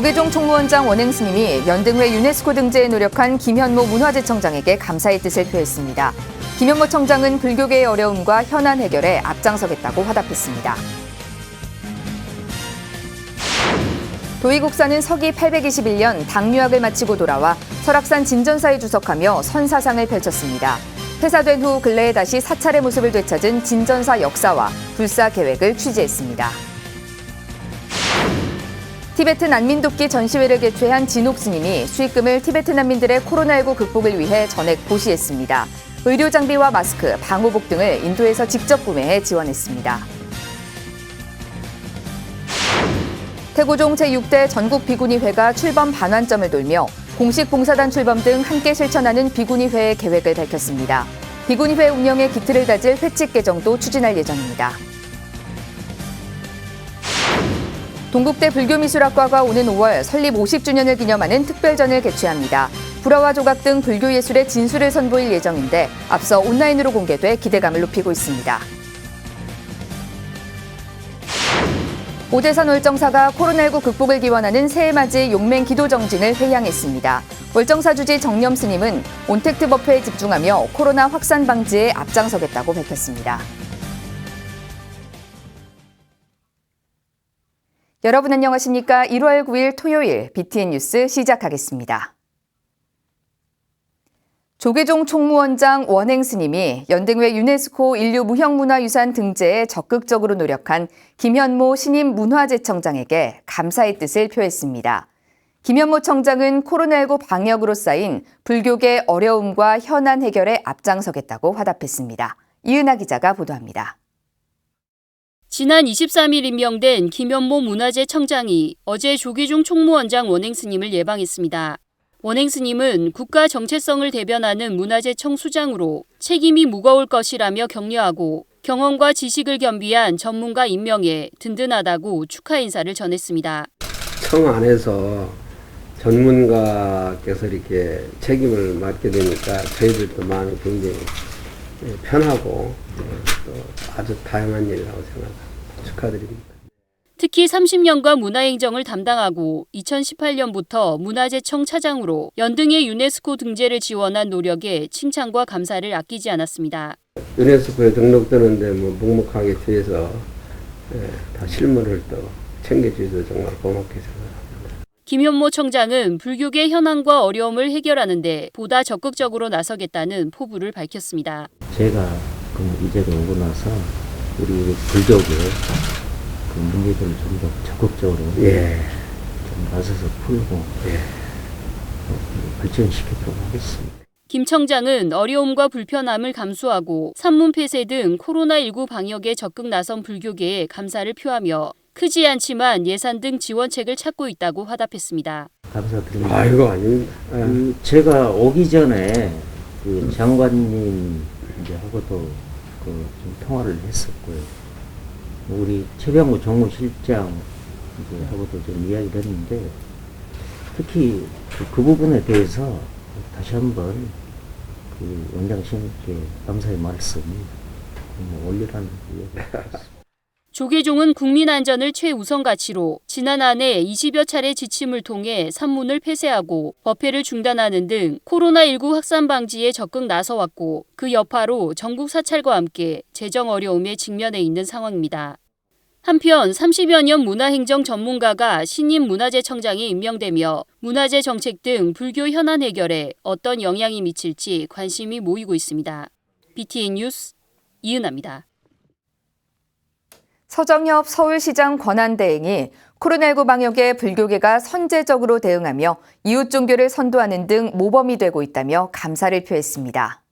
조계종 총무원장 원행 스님이 연등회 유네스코 등재에 노력한 김현모 문화재청장에게 감사의 뜻을 표했습니다. 김현모 청장은 불교계의 어려움과 현안 해결에 앞장서겠다고 화답했습니다. 도의국사는 서기 821년 당유학을 마치고 돌아와 설악산 진전사에 주석하며 선사상을 펼쳤습니다. 폐사된 후 근래에 다시 사찰의 모습을 되찾은 진전사 역사와 불사 계획을 취재했습니다. 티베트 난민 돕기 전시회를 개최한 진옥 스님이 수익금을 티베트 난민들의 코로나19 극복을 위해 전액 보시했습니다. 의료 장비와 마스크, 방호복 등을 인도에서 직접 구매해 지원했습니다. 태고종 제6대 전국 비구니회가 출범 반환점을 돌며 공식 봉사단 출범 등 함께 실천하는 비구니회의 계획을 밝혔습니다. 비구니회 운영의 기틀을 다질 회칙 개정도 추진할 예정입니다. 동국대 불교미술학과가 오는 5월 설립 50주년을 기념하는 특별전을 개최합니다. 불화와 조각 등 불교 예술의 진수를 선보일 예정인데 앞서 온라인으로 공개돼 기대감을 높이고 있습니다. 오대산 월정사가 코로나19 극복을 기원하는 새해맞이 용맹 기도 정진을 회양했습니다. 월정사 주지 정념 스님은 온택트 법회에 집중하며 코로나 확산 방지에 앞장서겠다고 밝혔습니다. 여러분 안녕하십니까? 1월 9일 토요일 BTN 뉴스 시작하겠습니다. 조계종 총무원장 원행 스님이 연등회 유네스코 인류 무형문화유산 등재에 적극적으로 노력한 김현모 신임 문화재청장에게 감사의 뜻을 표했습니다. 김현모 청장은 코로나19 방역으로 쌓인 불교계 어려움과 현안 해결에 앞장서겠다고 화답했습니다. 이은하 기자가 보도합니다. 지난 23일 임명된 김현모 문화재 청장이 어제 조기중 총무원장 원행 스님을 예방했습니다. 원행 스님은 국가 정체성을 대변하는 문화재청 수장으로 책임이 무거울 것이라며 격려하고 경험과 지식을 겸비한 전문가 임명에 든든하다고 축하 인사를 전했습니다. 청 안에서 전문가께서 이렇게 책임을 맡게 되니까 저희들도 마음이 굉장히 예, 편하고 예, 또 아주 다양한 일이라고 생각합니다. 축하드립니다. 특히 30년간 문화행정을 담당하고 2018년부터 문화재청 차장으로 연등의 유네스코 등재를 지원한 노력에 칭찬과 감사를 아끼지 않았습니다. 유네스코에 등록되는데 뭐 묵묵하게 뒤에서 예, 다 실무를 또 챙겨주셔서 정말 고맙게 생각합니다. 김현모 청장은 불교계 현황과 어려움을 해결하는 데 보다 적극적으로 나서겠다는 포부를 밝혔습니다. 제가 그 이제가 오고 나서 우리 불교계 그 문제들을 좀 더 적극적으로 예, 좀 나서서 풀고 예. 어, 발전시키도록 하겠습니다. 김 청장은 어려움과 불편함을 감수하고 산문 폐쇄 등 코로나19 방역에 적극 나선 불교계에 감사를 표하며 크지 않지만 예산 등 지원책을 찾고 있다고 화답했습니다. 감사드립니다. 아이고 아닙니다. 예. 그 제가 오기 전에 그 장관님 이제 하고도 그좀 통화를 했었고요. 우리 최병우 정무실장 이제 하고도 좀 이야기를 했는데 특히 그, 그 부분에 대해서 다시 한번 그 원장님께 감사의 말씀 뭐 올리라는 이야기. 조계종은 국민 안전을 최우선 가치로 지난 한 해 20여 차례 지침을 통해 산문을 폐쇄하고 법회를 중단하는 등 코로나19 확산 방지에 적극 나서왔고 그 여파로 전국 사찰과 함께 재정 어려움에 직면해 있는 상황입니다. 한편 30여 년 문화행정 전문가가 신임 문화재청장에 임명되며 문화재 정책 등 불교 현안 해결에 어떤 영향이 미칠지 관심이 모이고 있습니다. BTN 뉴스 이은아입니다. 서정엽 서울시장 권한대행이 코로나19 방역에 불교계가 선제적으로 대응하며 이웃 종교를 선도하는 등 모범이 되고 있다며 감사를 표했습니다.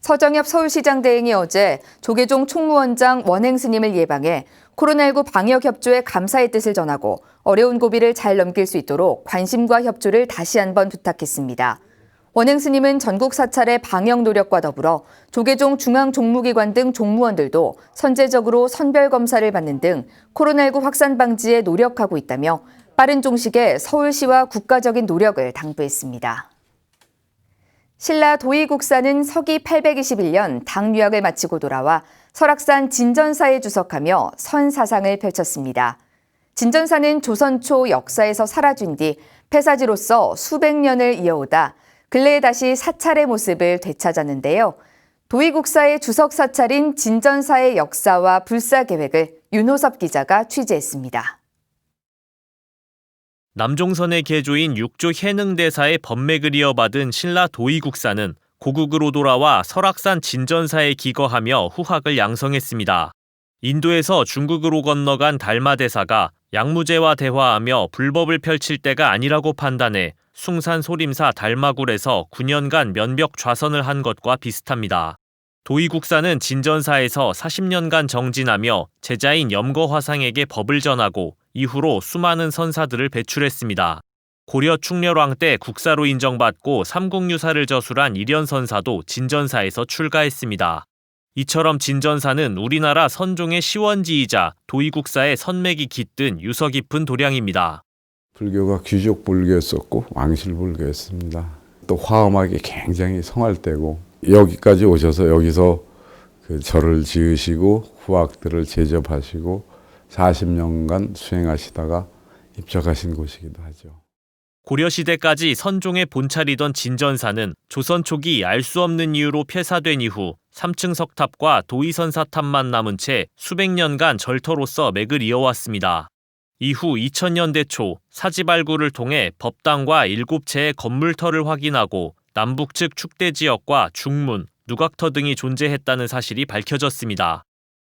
서정엽 서울시장 대행이 어제 조계종 총무원장 원행 스님을 예방해 코로나19 방역 협조에 감사의 뜻을 전하고 어려운 고비를 잘 넘길 수 있도록 관심과 협조를 다시 한번 부탁했습니다. 원행 스님은 전국 사찰의 방역 노력과 더불어 조계종 중앙 종무기관 등 종무원들도 선제적으로 선별 검사를 받는 등 코로나19 확산 방지에 노력하고 있다며 빠른 종식에 서울시와 국가적인 노력을 당부했습니다. 신라 도의국사는 서기 821년 당유학을 마치고 돌아와 설악산 진전사에 주석하며 선사상을 펼쳤습니다. 진전사는 조선 초 역사에서 사라진 뒤 폐사지로서 수백 년을 이어오다 근래에 다시 사찰의 모습을 되찾았는데요. 도의국사의 주석 사찰인 진전사의 역사와 불사 계획을 윤호섭 기자가 취재했습니다. 남종선의 개조인 육조 해능대사의 법맥을 이어받은 신라 도의국사는 고국으로 돌아와 설악산 진전사에 기거하며 후학을 양성했습니다. 인도에서 중국으로 건너간 달마대사가 양무제와 대화하며 불법을 펼칠 때가 아니라고 판단해 숭산 소림사 달마굴에서 9년간 면벽 좌선을 한 것과 비슷합니다. 도의국사는 진전사에서 40년간 정진하며 제자인 염거화상에게 법을 전하고 이후로 수많은 선사들을 배출했습니다. 고려 충렬왕 때 국사로 인정받고 삼국유사를 저술한 일연선사도 진전사에서 출가했습니다. 이처럼 진전사는 우리나라 선종의 시원지이자 도의국사의 선맥이 깃든 유서 깊은 도량입니다. 불교가 귀족 불교였었고 왕실 불교였습니다. 또 화엄하게 굉장히 성할 때고 여기까지 오셔서 여기서 그 절을 지으시고 후학들을 제접하시고 40년간 수행하시다가 입적하신 곳이기도 하죠. 고려시대까지 선종의 본찰이던 진전사는 조선 초기 알 수 없는 이유로 폐사된 이후 3층 석탑과 도의선사 탑만 남은 채 수백 년간 절터로서 맥을 이어왔습니다. 이후 2000년대 초 사지 발굴을 통해 법당과 일곱 채의 건물터를 확인하고 남북 측 축대 지역과 중문, 누각터 등이 존재했다는 사실이 밝혀졌습니다.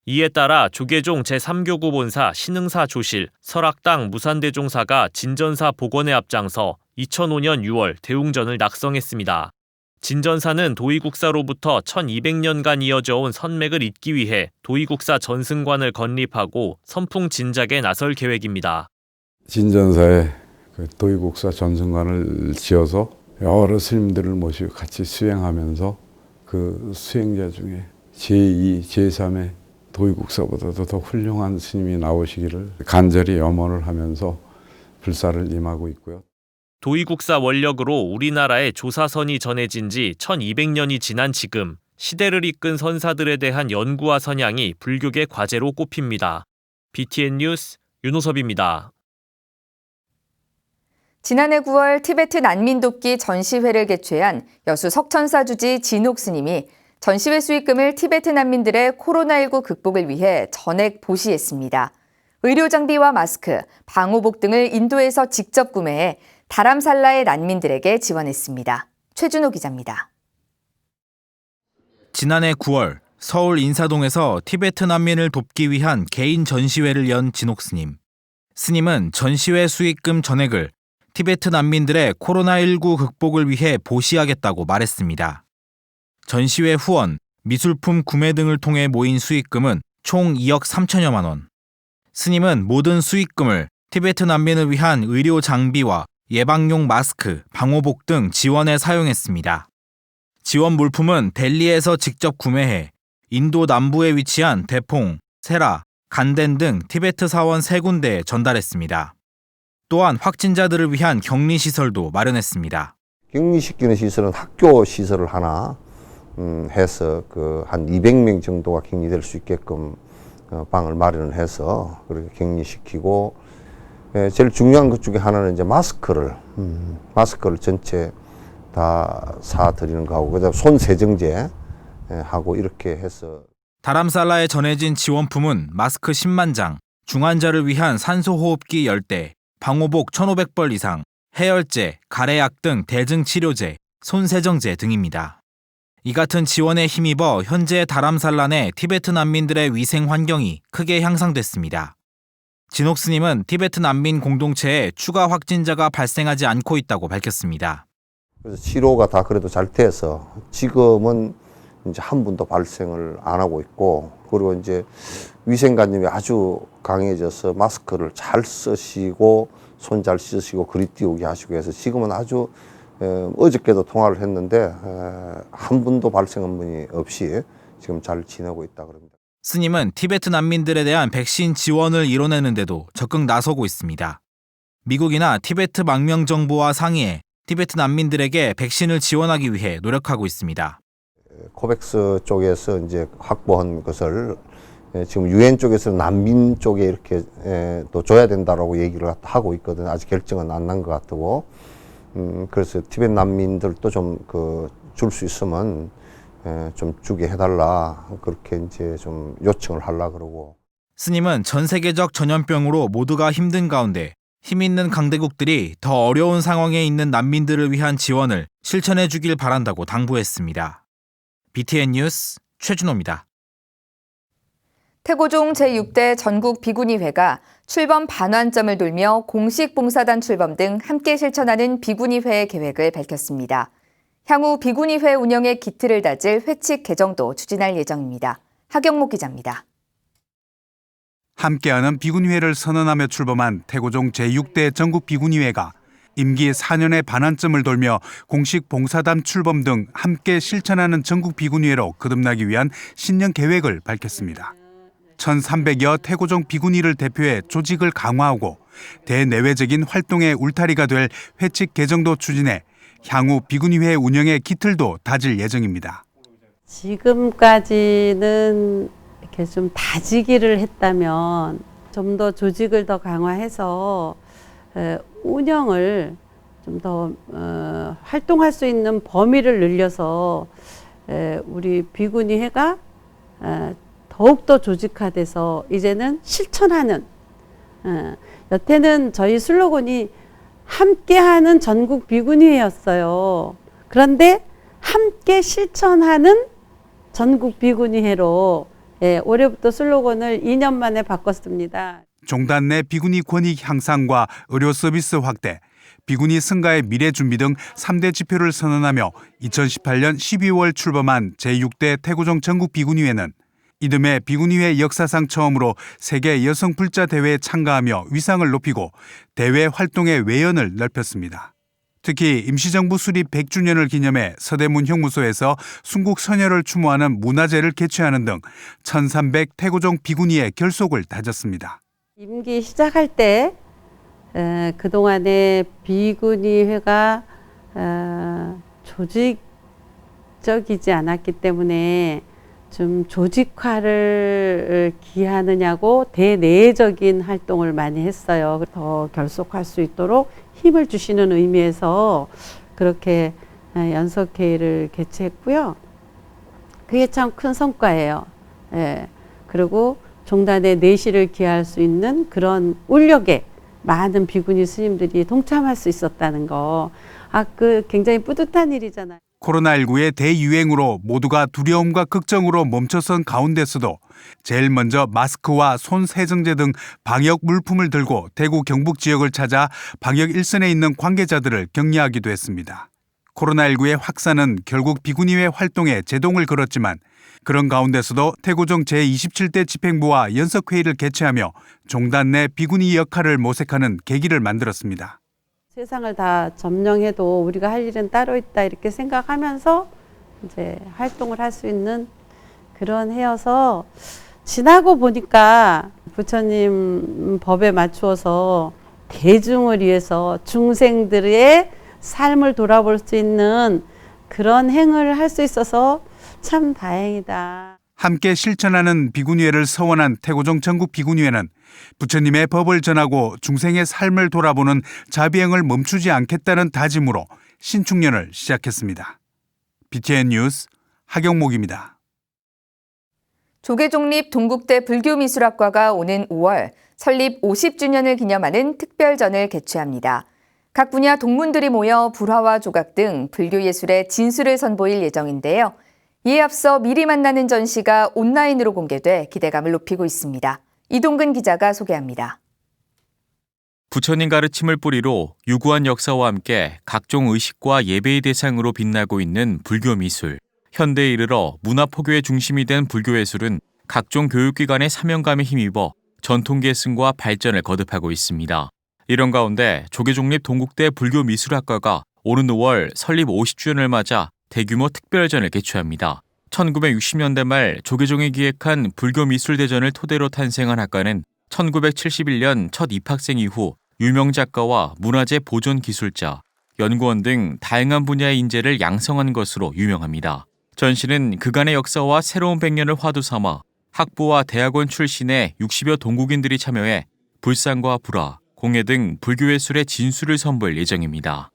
이에 따라 조계종 제3교구 본사 신흥사 조실, 설악당 무산대종사가 진전사 복원에 앞장서 2005년 6월 대웅전을 낙성했습니다. 진전사는 도의국사로부터 1200년간 이어져 온 선맥을 잇기 위해 도의국사 전승관을 건립하고 선풍 진작에 나설 계획입니다. 진전사에 그 도의국사 전승관을 지어서 여러 스님들을 모시고 같이 수행하면서 그 수행자 중에 제2, 제3의 도의국사보다도 더 훌륭한 스님이 나오시기를 간절히 염원을 하면서 불사를 임하고 있고요. 도의국사 원력으로 우리나라의 조사선이 전해진 지 1200년이 지난 지금 시대를 이끈 선사들에 대한 연구와 선양이 불교계 과제로 꼽힙니다. BTN 뉴스 윤호섭입니다. 지난해 9월 티베트 난민 돕기 전시회를 개최한 여수 석천사 주지 진옥 스님이 전시회 수익금을 티베트 난민들의 코로나19 극복을 위해 전액 보시했습니다. 의료 장비와 마스크, 방호복 등을 인도에서 직접 구매해 다람살라의 난민들에게 지원했습니다. 최준호 기자입니다. 지난해 9월 서울 인사동에서 티베트 난민을 돕기 위한 개인 전시회를 연 진옥 스님. 스님은 전시회 수익금 전액을 티베트 난민들의 코로나19 극복을 위해 보시하겠다고 말했습니다. 전시회 후원, 미술품 구매 등을 통해 모인 수익금은 총 2억 3천여만 원. 스님은 모든 수익금을 티베트 난민을 위한 의료 장비와 예방용 마스크, 방호복 등 지원에 사용했습니다. 지원 물품은 델리에서 직접 구매해 인도 남부에 위치한 대퐁, 세라, 간덴 등 티베트 사원 세 군데에 전달했습니다. 또한 확진자들을 위한 격리 시설도 마련했습니다. 격리시키는 시설은 학교 시설을 하나 음, 해서 그 한 200명 정도가 격리될 수 있게끔 어, 방을 마련을 해서 그렇게 격리시키고 예, 제일 중요한 것 중에 하나는 이제 마스크를 음, 마스크를 전체 다 사드리는 거하고 그다음 손 세정제 예, 하고 이렇게 해서 다람살라에 전해진 지원품은 마스크 10만 장, 중환자를 위한 산소호흡기 10대, 방호복 1,500벌 이상, 해열제, 가래약 등 대증 치료제, 손 세정제 등입니다. 이 같은 지원에 힘입어 현재 다람살라 내 티베트 난민들의 위생 환경이 크게 향상됐습니다. 진옥 스님은 티베트 난민 공동체에 추가 확진자가 발생하지 않고 있다고 밝혔습니다. 그래서 치료가 다 그래도 잘 돼서 지금은 이제 한 분도 발생을 안 하고 있고 그리고 이제 위생관념이 아주 강해져서 마스크를 잘 쓰시고 손 잘 씻으시고 그리 띄우게 하시고 해서 지금은 아주 에, 어저께도 통화를 했는데 에, 한 분도 발생한 분이 없이 지금 잘 지내고 있다 그럽니다. 스님은 티베트 난민들에 대한 백신 지원을 이뤄내는데도 적극 나서고 있습니다. 미국이나 티베트 망명 정부와 상의해 티베트 난민들에게 백신을 지원하기 위해 노력하고 있습니다. 코백스 쪽에서 이제 확보한 것을 예, 지금 유엔 쪽에서는 난민 쪽에 이렇게 예, 또 줘야 된다라고 얘기를 하고 있거든. 아직 결정은 안 난 것 같고. 음, 그래서 티벳 난민들도 좀 그 줄 수 있으면 예, 좀 주게 해달라 그렇게 이제 좀 요청을 하려 그러고. 스님은 전 세계적 전염병으로 모두가 힘든 가운데 힘 있는 강대국들이 더 어려운 상황에 있는 난민들을 위한 지원을 실천해 주길 바란다고 당부했습니다. BTN 뉴스 최준호입니다. 태고종 제6대 전국 비구니회가 출범 반환점을 돌며 공식 봉사단 출범 등 함께 실천하는 비구니회의 계획을 밝혔습니다. 향후 비구니회 운영의 기틀을 다질 회칙 개정도 추진할 예정입니다. 하경목 기자입니다. 함께하는 비군위회를 선언하며 출범한 태고종 제6대 전국 비군위회가 임기 4년의 반환점을 돌며 공식 봉사단 출범 등 함께 실천하는 전국 비군위회로 거듭나기 위한 신년 계획을 밝혔습니다. 1300여 태고종 비군위를 대표해 조직을 강화하고 대내외적인 활동의 울타리가 될 회칙 개정도 추진해 향후 비군위회 운영의 기틀도 다질 예정입니다. 지금까지는 이렇게 좀 다지기를 했다면 좀 더 조직을 더 강화해서 에, 운영을 좀더 어, 활동할 수 있는 범위를 늘려서 에, 우리 비구니회가 에, 더욱더 조직화돼서 이제는 실천하는 어, 여태는 저희 슬로건이 함께하는 전국 비구니회였어요. 그런데 함께 실천하는 전국 비구니회로 예, 올해부터 슬로건을 2년 만에 바꿨습니다. 종단 내 비구니 권익 향상과 의료 서비스 확대, 비구니 승가의 미래 준비 등 3대 지표를 선언하며 2018년 12월 출범한 제6대 태고종 전국 비구니회는 이듬해 비구니회 역사상 처음으로 세계 여성 불자 대회에 참가하며 위상을 높이고 대회 활동의 외연을 넓혔습니다. 특히 임시정부 수립 100주년을 기념해 서대문 형무소에서 순국 선열을 추모하는 문화제를 개최하는 등 1300 태고종 비구니의 결속을 다졌습니다. 임기 시작할 때 에, 그동안에 비구니회가 어, 조직적이지 않았기 때문에 좀 조직화를 기하느냐고 대내적인 활동을 많이 했어요. 더 결속할 수 있도록 힘을 주시는 의미에서 그렇게 에, 연석회의를 개최했고요. 그게 참 큰 성과예요. 예. 그리고 종단의 내실을 기할 수 있는 그런 울력에 많은 비구니 스님들이 동참할 수 있었다는 거. 아, 그 굉장히 뿌듯한 일이잖아요. 코로나19의 대유행으로 모두가 두려움과 걱정으로 멈춰선 가운데서도 제일 먼저 마스크와 손 세정제 등 방역 물품을 들고 대구 경북 지역을 찾아 방역 일선에 있는 관계자들을 격려하기도 했습니다. 코로나19의 확산은 결국 비구니회 활동에 제동을 걸었지만 그런 가운데서도 태고종 제27대 집행부와 연석회의를 개최하며 종단 내 비구니 역할을 모색하는 계기를 만들었습니다. 세상을 다 점령해도 우리가 할 일은 따로 있다 이렇게 생각하면서 이제 활동을 할 수 있는 그런 해여서 지나고 보니까 부처님 법에 맞추어서 대중을 위해서 중생들의 삶을 돌아볼 수 있는 그런 행을 할 수 있어서 참 다행이다. 함께 실천하는 비구니회를 서원한 태고종 전국 비구니회는 부처님의 법을 전하고 중생의 삶을 돌아보는 자비행을 멈추지 않겠다는 다짐으로 신축년을 시작했습니다. BTN 뉴스 하경목입니다. 조계종립 동국대 불교미술학과가 오는 5월 설립 50주년을 기념하는 특별전을 개최합니다. 각 분야 동문들이 모여 불화와 조각 등 불교 예술의 진수를 선보일 예정인데요. 이에 앞서 미리 만나는 전시가 온라인으로 공개돼 기대감을 높이고 있습니다. 이동근 기자가 소개합니다. 부처님 가르침을 뿌리로 유구한 역사와 함께 각종 의식과 예배의 대상으로 빛나고 있는 불교 미술. 현대에 이르러 문화 포교의 중심이 된 불교 예술은 각종 교육기관의 사명감에 힘입어 전통 계승과 발전을 거듭하고 있습니다. 이런 가운데 조계종립 동국대 불교미술학과가 오는 5월 설립 50주년을 맞아 대규모 특별전을 개최합니다. 1960년대 말 조계종이 기획한 불교 미술 대전을 토대로 탄생한 학과는 1971년 첫 입학생 이후 유명 작가와 문화재 보존 기술자, 연구원 등 다양한 분야의 인재를 양성한 것으로 유명합니다. 전시는 그간의 역사와 새로운 백년을 화두 삼아 학부와 대학원 출신의 60여 동국인들이 참여해 불상과 불화, 공예 등 불교 예술의 진수를 선보일 예정입니다.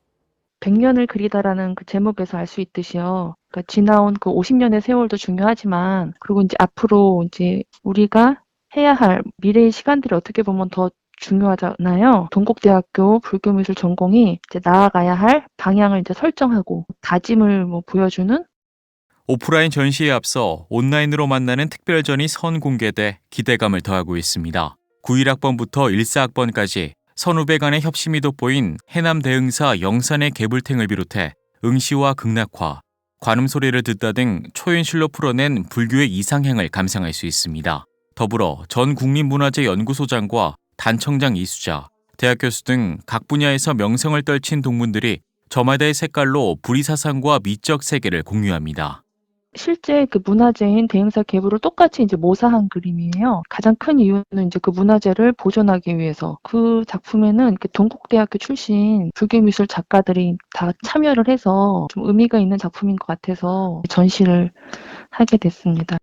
100년을 그리다라는 그 제목에서 알 수 있듯이요. 그러니까 지나온 그 50년의 세월도 중요하지만 그리고 이제 앞으로 이제 우리가 해야 할 미래의 시간들이 어떻게 보면 더 중요하잖아요. 동국대학교 불교미술 전공이 이제 나아가야 할 방향을 이제 설정하고 다짐을 뭐 보여주는 오프라인 전시에 앞서 온라인으로 만나는 특별전이 선공개돼 기대감을 더하고 있습니다. 91학번부터 14학번까지 선후배 간의 협심이 돋보인 해남 대흥사 영산의 개불탱을 비롯해 응시와 극락화, 관음 소리를 듣다 등 초연실로 풀어낸 불교의 이상행을 감상할 수 있습니다. 더불어 전 국립문화재 연구소장과 단청장 이수자, 대학 교수 등 각 분야에서 명성을 떨친 동문들이 저마다의 색깔로 불이사상과 미적 세계를 공유합니다. 실제 그 문화재인 대흥사 계부를 똑같이 이제 모사한 그림이에요. 가장 큰 이유는 이제 그 문화재를 보존하기 위해서 그 작품에는 그 동국대학교 출신 불교미술 작가들이 다 참여를 해서 좀 의미가 있는 작품인 것 같아서 전시를 하게 됐습니다.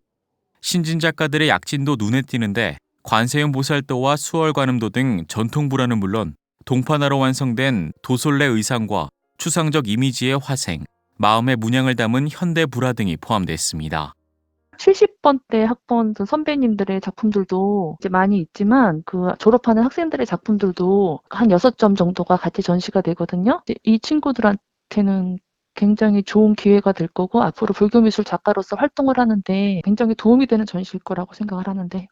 신진 작가들의 약진도 눈에 띄는데 관세음 보살도와 수월관음도 등 전통 불화는 물론 동판화로 완성된 도솔레 의상과 추상적 이미지의 화생, 마음의 문양을 담은 현대 불화 등이 포함됐습니다. 70번대 학번 선배님들의 작품들도 이제 많이 있지만 그 졸업하는 학생들의 작품들도 한 6점 정도가 같이 전시가 되거든요. 이 친구들한테는 굉장히 좋은 기회가 될 거고 앞으로 불교미술 작가로서 활동을 하는데 굉장히 도움이 되는 전시일 거라고 생각을 하는데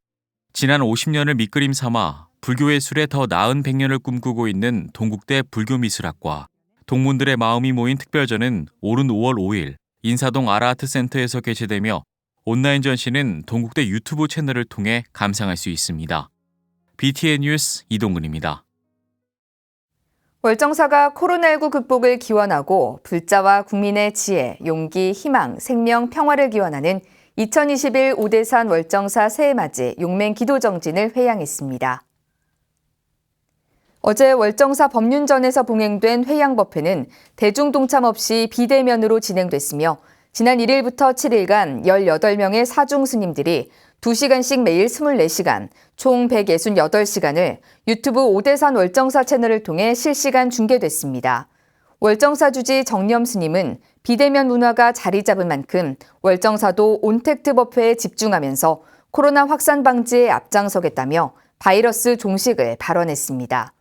지난 50년을 밑그림 삼아 불교 예술의 더 나은 100년을 꿈꾸고 있는 동국대 불교미술학과 동문들의 마음이 모인 특별전은 오는 5월 5일 인사동 아라아트 센터에서 개최되며 온라인 전시는 동국대 유튜브 채널을 통해 감상할 수 있습니다. BTN 뉴스 이동근입니다. 월정사가 코로나19 극복을 기원하고 불자와 국민의 지혜, 용기, 희망, 생명, 평화를 기원하는 2021 오대산 월정사 새해맞이 용맹 기도정진을 회양했습니다. 어제 월정사 법륜전에서 봉행된 회양법회는 대중 동참 없이 비대면으로 진행됐으며 지난 1일부터 7일간 18명의 사중 스님들이 2시간씩 매일 24시간, 총 168시간을 유튜브 오대산 월정사 채널을 통해 실시간 중계됐습니다. 월정사 주지 정념 스님은 비대면 문화가 자리 잡은 만큼 월정사도 온택트 법회에 집중하면서 코로나 확산 방지에 앞장서겠다며 바이러스 종식을 발언했습니다.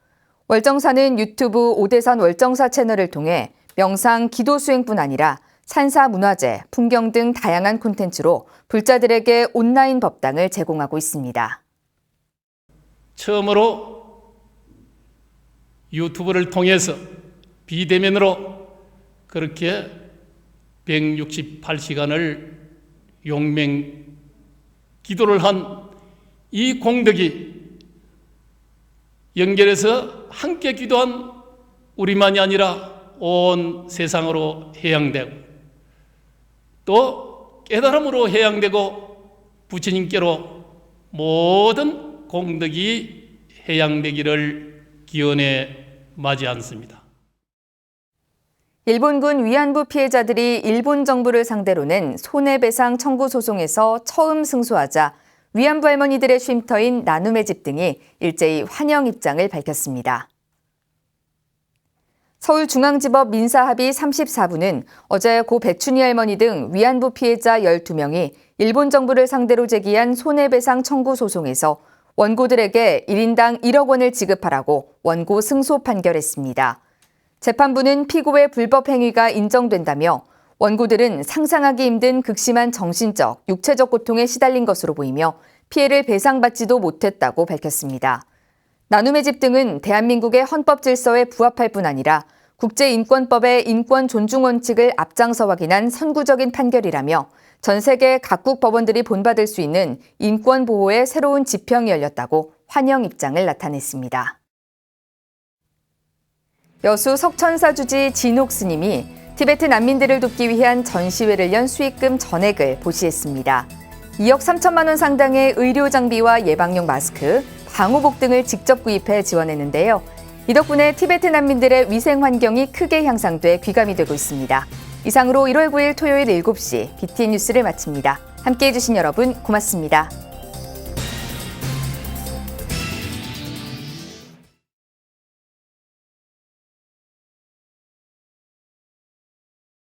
월정사는 유튜브 오대산 월정사 채널을 통해 명상 기도 수행뿐 아니라 산사 문화재, 풍경 등 다양한 콘텐츠로 불자들에게 온라인 법당을 제공하고 있습니다. 처음으로 유튜브를 통해서 비대면으로 그렇게 168시간을 용맹 기도를 한 이 공덕이 연결해서 함께 기도한 우리만이 아니라 온 세상으로 해양되고 또 깨달음으로 해양되고 부처님께로 모든 공덕이 해양되기를 기원해 맞이 않습니다. 일본군 위안부 피해자들이 일본 정부를 상대로 낸 손해배상 청구 소송에서 처음 승소하자 위안부 할머니들의 쉼터인 나눔의 집 등이 일제히 환영 입장을 밝혔습니다. 서울중앙지법 민사합의 34부는 어제 고 백춘희 할머니 등 위안부 피해자 12명이 일본 정부를 상대로 제기한 손해배상 청구 소송에서 원고들에게 1인당 1억 원을 지급하라고 원고 승소 판결했습니다. 재판부는 피고의 불법 행위가 인정된다며 원고들은 상상하기 힘든 극심한 정신적, 육체적 고통에 시달린 것으로 보이며 피해를 배상받지도 못했다고 밝혔습니다. 나눔의 집 등은 대한민국의 헌법 질서에 부합할 뿐 아니라 국제인권법의 인권 존중 원칙을 앞장서 확인한 선구적인 판결이라며 전 세계 각국 법원들이 본받을 수 있는 인권 보호의 새로운 지평이 열렸다고 환영 입장을 나타냈습니다. 여수 석천사 주지 진옥 스님이 티베트 난민들을 돕기 위한 전시회를 연 수익금 전액을 보시했습니다. 2억 3천만 원 상당의 의료 장비와 예방용 마스크, 방호복 등을 직접 구입해 지원했는데요. 이 덕분에 티베트 난민들의 위생 환경이 크게 향상돼 귀감이 되고 있습니다. 이상으로 1월 9일 토요일 7시 BTN 뉴스를 마칩니다. 함께 해 주신 여러분 고맙습니다.